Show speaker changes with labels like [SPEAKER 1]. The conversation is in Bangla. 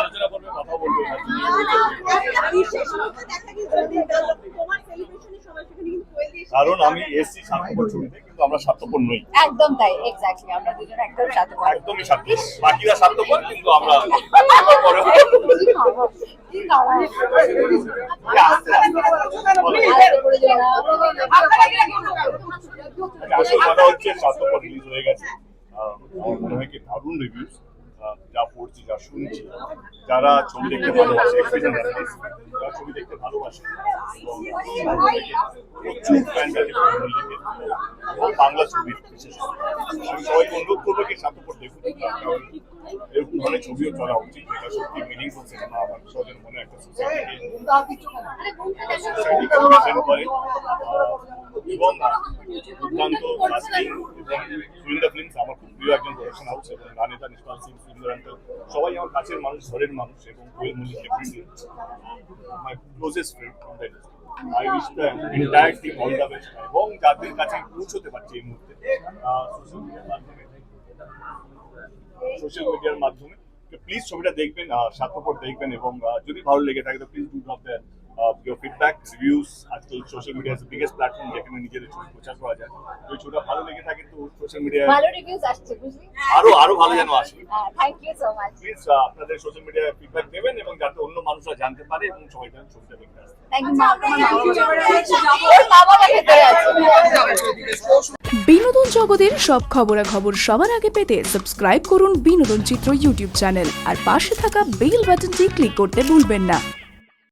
[SPEAKER 1] আলোচনা করবে কথা বলবে কারণ আমি এসছি স্বার্থপর ছবিতে কিন্তু আমরা স্বার্থপর নই
[SPEAKER 2] একদম তাই এক্স্যাক্টলি আমরা দুজন একদম সাথে
[SPEAKER 1] একদমই স্বার্থপর বাকিরা স্বার্থপর কিন্তু আমরা কথা হচ্ছে রিলিজ হয়ে গেছে। আমার মনে হয় কি দারুণ রিভিউজ যা পড়ছি যা শুনছি যারা ছবি দেখতে ভালোবাসে যারা ছবি দেখতে ভালোবাসে প্রচুর বাংলা ছবির বিশেষ। আমি সবাইকে অনুরোধ করব কি স্বার্থপর দেখুন এরকম ধরনের ছবিও চলা উচিত যেটা সত্যি মিনিংফুল সিনেমা আমার সহজের মনে একটা সোসাইটিকে সোসাইটিকে প্রেজেন্ট করে। আহ, এবং দুর্দান্ত কাস্টিং ফিল্মস আমার খুব প্রিয় একজন প্রোডাকশন হাউস এবং গানেতা নিষ্পাল সিং সবাই আমার কাছের মানুষ, ঘরের মানুষ এবং Koel Mallick my closest friend from I wish entire team all the best এবং যাদের কাছে পৌঁছতে পারছি এই মুহূর্তে সোশ্যাল মিডিয়ার মাধ্যমে। প্লিজ ছবিটা দেখবেন স্বার্থপর দেখবেন এবং যদি ভালো লেগে থাকে, তো please do drop the your feedback reviews আজকাল social media is biggest platform যেখানে নিজেদের ছবি প্রচার করা যায়। তো ছবিটা ভালো লেগে থাকে তো সোশ্যাল মিডিয়ায়
[SPEAKER 2] ভালো রিভিউজ আসছে বুঝলি?
[SPEAKER 1] আরও আরও ভালো যেন আসে।
[SPEAKER 2] Thank you so much
[SPEAKER 1] please আপনাদের সোশ্যাল মিডিয়ায় ফিডব্যাক দেবেন এবং যাতে অন্য মানুষরা জানতে পারে এবং সবাই যেন ছবিটা দেখতে আসে
[SPEAKER 2] আছে
[SPEAKER 3] বিনোদন জগতের সব খবরাখবর সবার আগে পেতে সাবস্ক্রাইব করুন বিনোদন চিত্র ইউটিউব চ্যানেল আর পাশে থাকা বেল বাটনটি ক্লিক করতে ভুলবেন না।